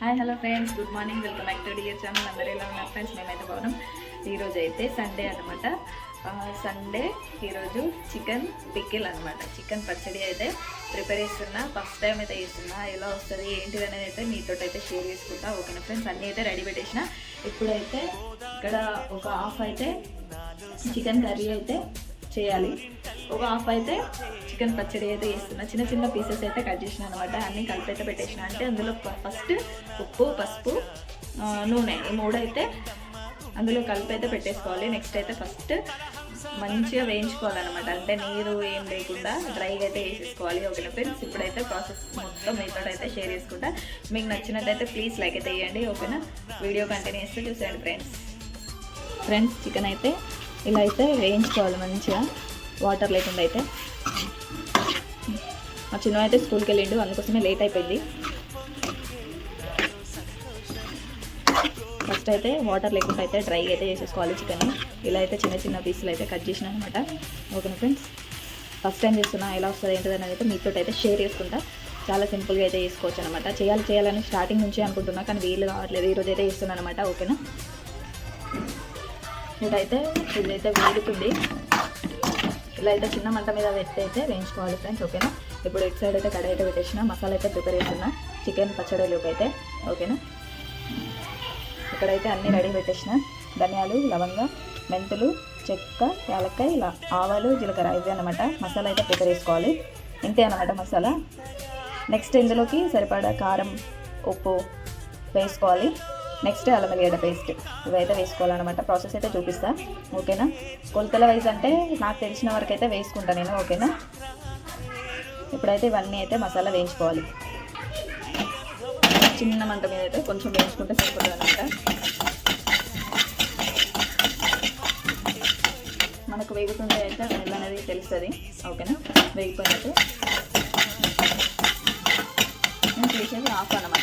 Hi hello friends good morning welcome back to dear channel అందరూ ఎలా ఉన్నారు friends మేమైతే బాగున్నాం. ఈరోజు అయితే సండే అనమాట సండే ఈరోజు చికెన్ పిక్కిల్ అనమాట చికెన్ పచ్చడి అయితే ప్రిపేర్ చేస్తున్నా. ఫస్ట్ టైం అయితే చేస్తున్నా. ఎలా వస్తుంది ఏంటిది అనేది అయితే మీతో అయితే షేర్ చేసుకుంటా. ఓకేనా ఫ్రెండ్స్ అన్నీ అయితే రెడీ పెట్టేసిన. ఇప్పుడైతే ఇక్కడ ఒక హాఫ్ అయితే చికెన్ కర్రీ అయితే చేయాలి. ఒక హాఫ్ అయితే చికెన్ పచ్చడి అయితే వేస్తున్న చిన్న చిన్న పీసెస్ అయితే కట్ చేసిన అనమాట. అన్నీ కలిపి అయితే పెట్టేసిన. అంటే అందులో ఫస్ట్ ఉప్పు పసుపు నూనె ఈ మూడు అయితే అందులో కలిపి అయితే పెట్టేసుకోవాలి. నెక్స్ట్ అయితే ఫస్ట్ మంచిగా వేయించుకోవాలన్నమాట. అంటే నీరు ఏం లేకుండా డ్రైగా అయితే వేసేసుకోవాలి. ఓకేనా ఫ్రెండ్స్ ఇప్పుడైతే ప్రాసెస్ మొత్తం మీతో అయితే షేర్ చేసుకుంటా. మీకు నచ్చినట్టయితే ప్లీజ్ లైక్ అయితే వేయండి ఓకేనా? వీడియో కంటిన్యూ చేస్తే చూసేయండి ఫ్రెండ్స్ ఫ్రెండ్స్ చికెన్ అయితే ఇలా అయితే వేయించుకోవాలి మంచిగా. వాటర్ లేకుండా అయితే. మా చిన్న అయితే స్కూల్కి వెళ్ళిండు అందుకోసమే లేట్ అయిపోయింది. ఫస్ట్ అయితే వాటర్ లేకుండా అయితే డ్రై అయితే చేసేసుకోవాలి చికెన్. ఇలా అయితే చిన్న చిన్న పీసులు అయితే కట్ చేసిన అనమాట ఓకేనా ఫ్రెండ్స్? ఫస్ట్ టైం చేస్తున్నా ఎలా వస్తుంది ఏంటిది అనేది అయితే మీతో అయితే షేర్ చేసుకుంటా. చాలా సింపుల్గా అయితే చేసుకోవచ్చు అనమాట చేయాలి చేయాలని స్టార్టింగ్ నుంచి అనుకుంటున్నా కానీ వీలు కావట్లేదు. ఈరోజు అయితే చేస్తున్నాను అనమాట ఓకేనా? ఇదైతే ఇదైతే వేడుతుంది ఇలా అయితే చిన్న మంట మీద పెట్టి అయితే వేయించుకోవాలి ఫ్రెండ్స్ ఓకేనా? ఇప్పుడు ఇటు సైడ్ అయితే కడాయి అయితే పెట్టేసిన మసాలా అయితే ప్రిపేర్ చేస్తున్నా చికెన్ పచ్చడిలోకి అయితే ఓకేనా? ఇక్కడైతే అన్నీ రెడీ పెట్టేసిన ధనియాలు లవంగ మెంతులు చెక్క యాలక్కాయ ఇలా ఆవాలు జీలకర్ర ఇవి అనమాట మసాలా అయితే ప్రిపేర్ చేసుకోవాలి. ఇంతే అనమాట మసాలా. నెక్స్ట్ ఇందులోకి సరిపడా కారం ఉప్పు వేసుకోవాలి. నెక్స్ట్ అల్లం వెల్లిగడ్డ పేస్ట్ ఇవైతే వేసుకోవాలన్నమాట. ప్రాసెస్ అయితే చూపిస్తా. ఓకేనా? కొలతల వైజ్ అంటే నాకు తెలిసిన వరకు అయితే వేసుకుంటా నేను ఓకేనా? ఇప్పుడైతే ఇవన్నీ అయితే మసాలా వేయించుకోవాలి. చిన్న మంట మీద అయితే కొంచెం వేయించుకుంటే సరిపోతుంది అనమాట మనకు వేగుతుంటే అయితే వెల్ అనేది తెలుస్తుంది. ఓకేనా? వేగిపోయినట్టు. నేను చేసేది ఆఫ్ అనమాట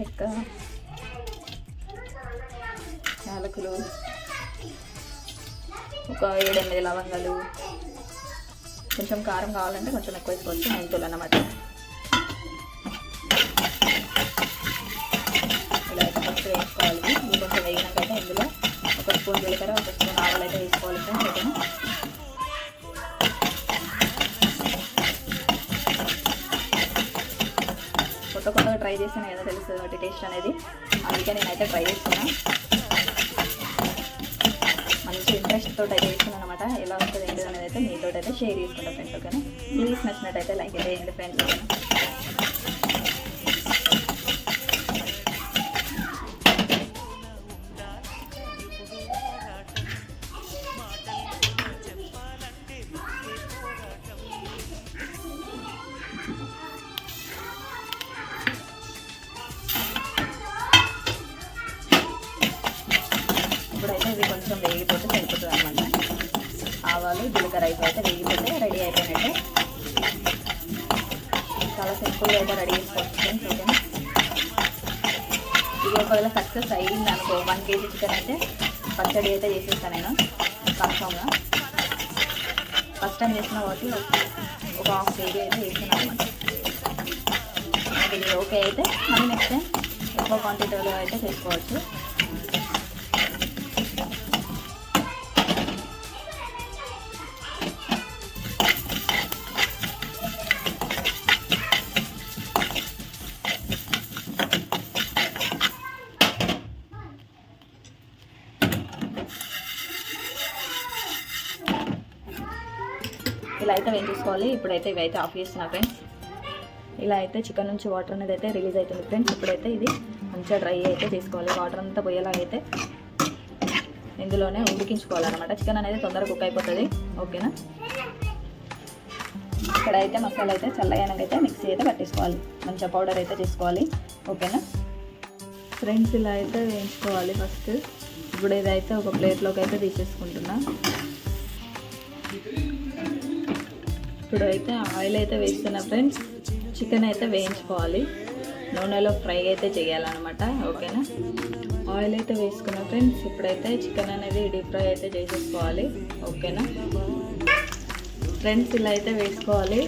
చెక్క. యాలకులు. ఒక ఏడెనిమిది లవంగాలు. కొంచెం కారం కావాలంటే కొంచెం ఎక్కువ వేసుకోవచ్చు మెంతులు అన్నమాట. ఇలా ఫస్ట్ వేసుకోవాలి. ఇది కొంచెం వేగినాకైతే ఇందులో ఒక స్పూన్ జీలకర్ర ఒక స్పూన్ ఆవులు అయితే ట్రై చేసాను ఏదో తెలుసు వాటి టేస్ట్ అనేది. అందుకే నేనైతే ట్రై చేస్తున్నా. మంచి ఇంట్రెస్ట్ తోటి అయితే చేస్తున్నాను అనమాట ఎలా వస్తుంది ఏంటి అనేది అయితే మీతో అయితే షేర్ చేసుకుంటాం ఫ్రెండ్స్ ఓకేనా ప్లీజ్ నచ్చినట్టయితే లైక్ అయితే చేయండి ఫ్రెండ్స్ ఓకేనా ఆవాలు జీలకర్ర ఇవి అయితే వేగిపోతే రెడీ అయిపోయినట్టే. చాలా సింపుల్గా అయితే రెడీ చేసుకోవచ్చు ఫ్రెండ్స్ ఇది ఒకవేళ సక్సెస్ అయ్యింది అనుకో వన్ కేజీ చికెన్ అయితే పచ్చడి అయితే చేసేస్తాను నేను కన్ఫామ్గా. ఫస్ట్ టైం చేసిన కాబట్టి ఒక హాఫ్ కేజీ అయితే చేస్తున్నాను ఇది ఓకే అయితే మళ్ళీ నెక్స్ట్ టైం ఎక్కువ క్వాంటిటీలో అయితే చేసుకోవచ్చు. ఇలా అయితే వేయించుకోవాలి ఇప్పుడైతే ఇవి అయితే ఆఫ్ చేస్తున్నా ఫ్రెండ్స్ ఇలా అయితే చికెన్ నుంచి వాటర్ అనేది అయితే రిలీజ్ అవుతుంది ఫ్రెండ్స్ ఇప్పుడైతే ఇది మంచిగా డ్రై అయితే చేసుకోవాలి. వాటర్ అంతా పోయేలాగైతే ఇందులోనే ఉడికించుకోవాలన్నమాట. చికెన్ అనేది తొందరగా కుక్ అయిపోతుంది. ఓకేనా ఇక్కడ అయితే మసాలా అయితే చల్లగానకైతే మిక్సీ అయితే పట్టేసుకోవాలి. మంచిగా పౌడర్ అయితే చేసుకోవాలి. ఓకేనా ఫ్రెండ్స్ ఇలా అయితే వేయించుకోవాలి ఫస్ట్ ఇప్పుడు ఇదైతే ఒక ప్లేట్లోకి అయితే తీసేసుకుంటున్నా. ఇప్పుడు అయితే ఆయిల్ అయితే వేస్తున్నా ఫ్రెండ్స్. చికెన్ అయితే వేయించుకోవాలి. నూనెలో ఫ్రై అయితే చేయాలన్నమాట. ఓకేనా? ఆయిల్ అయితే వేసుకున్నా ఫ్రెండ్స్. ఇప్పుడైతే చికెన్ అనేది డీప్ ఫ్రై అయితే చేసేసుకోవాలి. ఓకేనా? ఫ్రెండ్స్ ఇలా అయితే వేసుకోవాలి.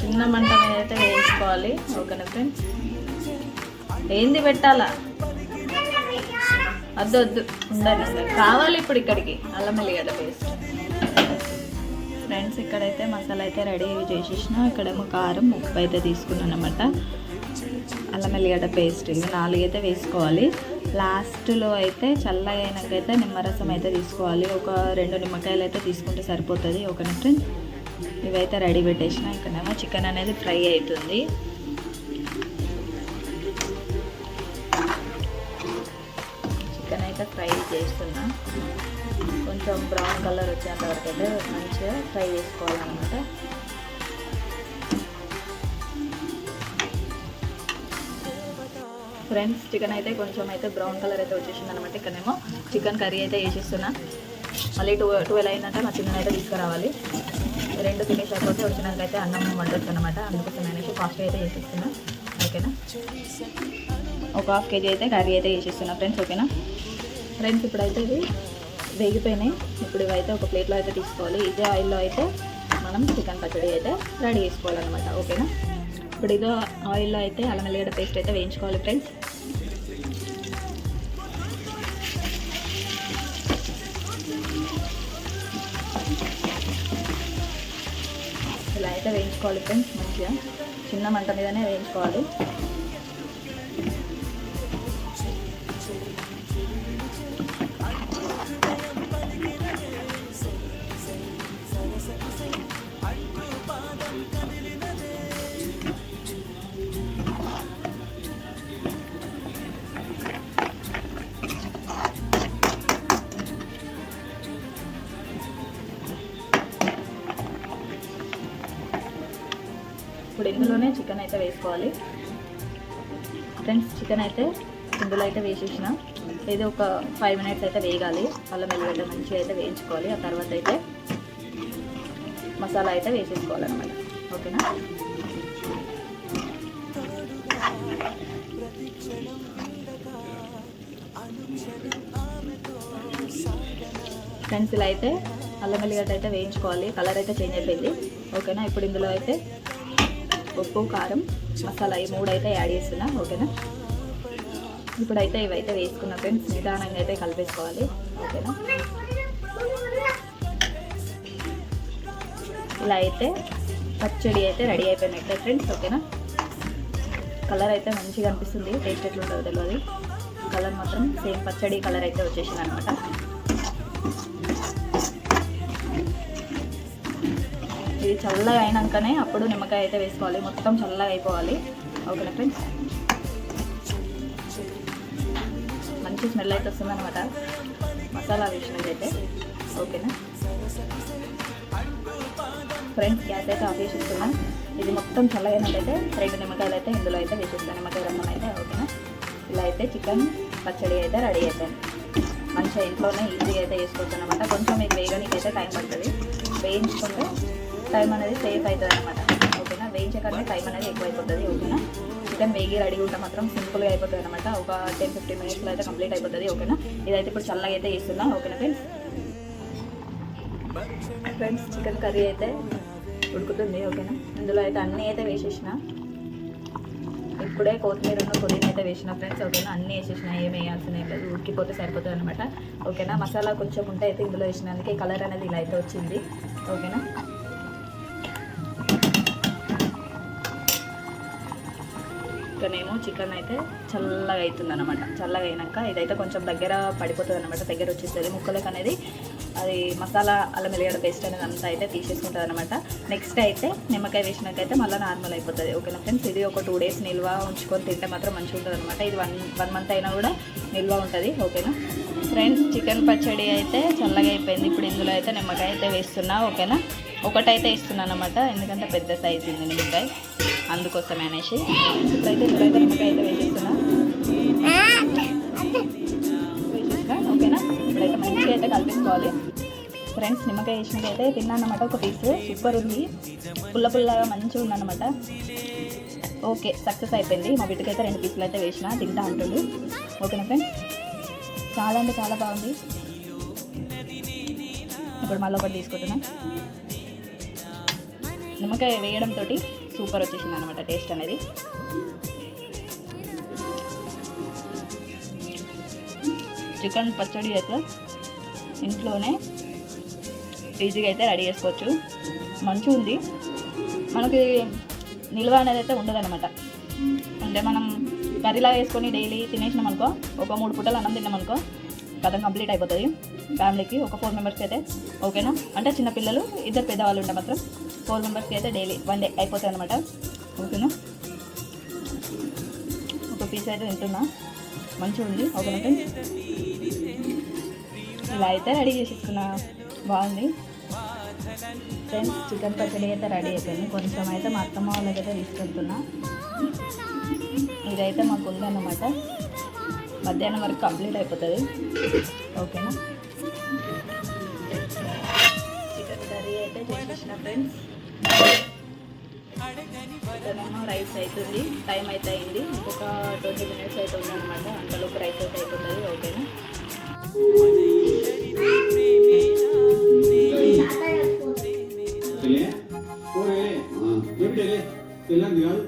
చిన్న మంట మీద అయితే వేయించుకోవాలి. ఓకేనా ఫ్రెండ్స్? ఏంది పెట్టాలా? వద్దు వద్దు. ఉండాలి కావాలి ఇప్పుడు ఇక్కడికి. అల్లం వెల్లిగడ్డ పేస్ట్ ఫ్రెండ్స్ ఇక్కడైతే మసాలా అయితే రెడీ చేసేసిన. ఇక్కడేమో కారం ఉప్పు అయితే తీసుకున్నాను అనమాట అల్లం పేస్ట్ ఇవి నాలుగు అయితే వేసుకోవాలి. లాస్ట్లో అయితే చల్లగా అయినాకైతే నిమ్మరసం అయితే తీసుకోవాలి. ఒక రెండు నిమ్మకాయలు అయితే తీసుకుంటే సరిపోతుంది. ఒక ఫ్రెండ్స్ ఇవైతే రెడీ పెట్టేసిన. ఇక్కడేమో చికెన్ అనేది ఫ్రై అవుతుంది. అయితే ఫ్రై చేస్తున్నా. కొంచెం బ్రౌన్ కలర్ వచ్చేంత వరకు అయితే మంచిగా ఫ్రై చేసుకోవాలన్నమాట. ఫ్రెండ్స్ చికెన్ అయితే కొంచెం అయితే బ్రౌన్ కలర్ అయితే వచ్చేసింది అనమాట ఇక్కడేమో. చికెన్ కర్రీ అయితే వేసిస్తున్నా మళ్ళీ టూ ట్వెల్వ్ అయిందంటే మా చిన్న అయితే తీసుకురావాలి. రెండు ఫినిష్ అయిపోతే వచ్చినాక అయితే అన్నం వండొచ్చు అనమాట అందుకోసం నేను ఫాస్ట్గా అయితే చేసిస్తున్నా. ఓకేనా? ఒక హాఫ్ కేజీ అయితే కర్రీ అయితే చేసిస్తున్నా. ఫ్రెండ్స్ ఓకేనా? ఫ్రెండ్స్ ఇప్పుడైతే ఇది వేగిపోయినాయి. ఇప్పుడు ఇవైతే ఒక ప్లేట్లో అయితే తీసుకోవాలి. ఇదే ఆయిల్లో అయితే మనం చికెన్ పచ్చడి అయితే రెడీ చేసుకోవాలన్నమాట. ఓకేనా? ఇప్పుడు ఇదో ఆయిల్లో అయితే అల్లం వెల్లిగడ్డ పేస్ట్ అయితే వేయించుకోవాలి ఫ్రెండ్స్. ఇలా అయితే వేయించుకోవాలి ఫ్రెండ్స్ మంచిగా. చిన్న మంట మీదనే వేయించుకోవాలి. ఇందులోనే చికెన్ అయితే వేసుకోవాలి. ఫ్రెండ్స్ చికెన్ అయితే ఇందులో అయితే వేసేసిన. ఇది ఒక ఫైవ్ మినిట్స్ అయితే వేగాలి. అల్లం వెల్లిగడ్డ మంచిగా అయితే వేయించుకోవాలి. ఆ తర్వాత అయితే మసాలా అయితే వేసేసుకోవాలన్నమాట. ఓకేనా? ఫ్రెండ్స్ ఇలా అయితే అల్లం వెల్లిగడ్డ అయితే వేయించుకోవాలి. కలర్ అయితే చేంజ్ అయిపోయింది. ఓకేనా? ఇప్పుడు ఇందులో అయితే ఉప్పు కారం మసాలా ఈ మూడు అయితే యాడ్ చేస్తున్నా ఓకేనా? ఇప్పుడైతే ఇవైతే వేసుకున్న ఫ్రెండ్స్ నిదానంగా అయితే కలిపేసుకోవాలి ఓకేనా? ఇలా అయితే పచ్చడి అయితే రెడీ అయిపోయినట్టే ఫ్రెండ్స్ ఓకేనా? కలర్ అయితే మంచిగా అనిపిస్తుంది టేస్ట్ ఎట్లుంటుందో తెలియదు కలర్ మాత్రం సేమ్ పచ్చడి కలర్ అయితే వచ్చేసింది అనమాట ఇది చల్లగా అయినాకనే అప్పుడు నిమ్మకాయ అయితే వేసుకోవాలి. మొత్తం చల్లగా అయిపోవాలి. ఓకేనా ఫ్రెండ్స్? మంచి స్మెల్ అయితే వస్తుంది అనమాట మసాలా వేసినట్టయితే ఓకేనా? ఫ్రెండ్స్ గ్యాస్ అయితే ఆఫ్ చేసేస్తున్నాం. ఇది మొత్తం చల్లగైనట్టయితే రెండు నిమ్మకాయలు అయితే ఇందులో అయితే వేసేస్తాను నిమ్మకాయ రమ్మం అయితే ఓకేనా? ఇలా అయితే చికెన్ పచ్చడి అయితే రెడీ అవుతాను మంచిగా ఇంట్లోనే ఈజీగా అయితే చేసుకోవచ్చు అనమాట కొంచెం మీకు వేయడానికి అయితే టైం పడుతుంది. వేయించుకుంటే టైం అనేది సేఫ్ అవుతుంది అనమాట ఓకేనా? వేయించకంటే టైం అనేది ఎక్కువైపోతుంది ఓకేనా? చికెన్ వేగి రెడీ ఉంటే మాత్రం సింపుల్గా అయిపోతుంది అనమాట ఒక టెన్ ఫిఫ్టీన్ మినిట్స్లో అయితే కంప్లీట్ అయిపోతుంది ఓకేనా? ఇదైతే ఇప్పుడు చల్లగా అయితే చేస్తున్నా ఓకేనా ఫ్రెండ్స్? ఫ్రెండ్స్ చికెన్ కర్రీ అయితే ఉడుకుతుంది ఓకేనా? ఇందులో అయితే అన్నీ అయితే వేసేసిన. ఇప్పుడే కొత్తిమీర ఉన్న పుదీనా అయితే వేసిన ఫ్రెండ్స్ ఓకేనా? అన్నీ వేసేసిన ఏం వేయాల్సిన ఏం లేదు ఉడికిపోతే సరిపోతుంది అనమాట ఓకేనా? మసాలా కొంచెం ఉంటే అయితే ఇందులో వేసినందుకే కలర్ అనేది ఇలా అయితే వచ్చింది ఓకేనా? ఇక్కడనేమో చికెన్ అయితే చల్లగా అవుతుంది అనమాట చల్లగా అయినాక ఇదైతే కొంచెం దగ్గర పడిపోతుంది అనమాట దగ్గర వచ్చేస్తుంది ముక్కలకు అనేది అది మసాలా అల్లం వెల్లిగడ్డ పేస్ట్ అనేది అంతా అయితే తీసేసుకుంటుంది అనమాట నెక్స్ట్ అయితే నిమ్మకాయ వేసినాకైతే మళ్ళీ నార్మల్ అయిపోతుంది. ఓకేనా ఫ్రెండ్స్? ఇది ఒక టూ డేస్ నిల్వ ఉంచుకొని తింటే మాత్రం మంచిగా ఉంటుంది అనమాట ఇది వన్ వన్ మంత్ అయినా కూడా నిల్వ ఉంటుంది. ఓకేనా? ఫ్రెండ్స్ చికెన్ పచ్చడి అయితే చల్లగా అయిపోయింది. ఇప్పుడు ఇందులో అయితే నిమ్మకాయ అయితే వేస్తున్నా. ఓకేనా? ఒకటైతే ఇస్తున్నాను అనమాట ఎందుకంటే పెద్ద సైజు ఉంది నిమ్మకాయ. అందుకోసం అనేసి ఇప్పుడైతే ఇప్పుడైతే అయితే నిమ్మకాయ అయితే వేసేస్తున్నా ఓకేనా? ఇప్పుడైతే మంచిగా అయితే కలిపేసుకోవాలి. ఫ్రెండ్స్ నిమ్మకాయ వేసినాక అయితే ఒక పీస్. సూపర్ ఉంది. పుల్ల పుల్లగా మంచిగా ఉందన్నమాట. ఓకే సక్సెస్ అయిపోయింది. మా బిడ్డకైతే రెండు పీసులు అయితే వేసిన తింటా అంటుండు ఓకేనా ఫ్రెండ్స్? చాలా అంటే చాలా బాగుంది. ఇప్పుడు మళ్ళీ ఒకటి తీసుకుంటున్నా. నిమ్మకాయ వేయడంతో సూపర్ వచ్చేసింది అనమాట టేస్ట్ అనేది. చికెన్ పచ్చడి అయితే ఇంట్లోనే ఈజీగా అయితే రెడీ చేసుకోవచ్చు. మంచిగా ఉంది. మనకి నిల్వ అనేది అయితే ఉండదన్నమాట. అంటే మనం కర్రీలా వేసుకొని డైలీ తినేసినాం అనుకో ఒక మూడు పూటలు అన్నం తిన్నాం అనుకో కథం కంప్లీట్ అయిపోతుంది. ఫ్యామిలీకి ఒక ఫోర్ మెంబర్స్కి అయితే ఓకేనా? అంటే చిన్నపిల్లలు ఇద్దరు పెద్దవాళ్ళు ఉంటే మాత్రం. ఫోర్ మెంబర్స్కి అయితే డైలీ వన్ డే అయిపోతుంది అనమాట ఓకేనా? ఒక పీస్ అయితే తింటున్నా. మంచిగా ఉంది. ఓకే ఇలా అయితే రెడీ చేసేసుకున్నా బాగుంది. ఫ్రెండ్స్ చికెన్ పచ్చడి అయితే రెడీ అయిపోయింది. కొంచెం అయితే మా అత్తమ్మ వాళ్ళకైతే తీసుకెళ్తున్నా. ఇదైతే మాకు ఉందన్నమాట మధ్యాహ్నం వరకు కంప్లీట్ అయిపోతుంది. ఓకేనా? చికెన్ కర్రీ అయితే చేసేసిన ఫ్రెండ్స్ ఇక్కడేమో రైస్ అవుతుంది టైం అయితే అయింది ఇంకొక ట్వంటీ మినిట్స్ అవుతుంది అనమాట అంతలోపు రైస్ అయితే అవుతుంది ఓకేనా తెలియదు కాదు.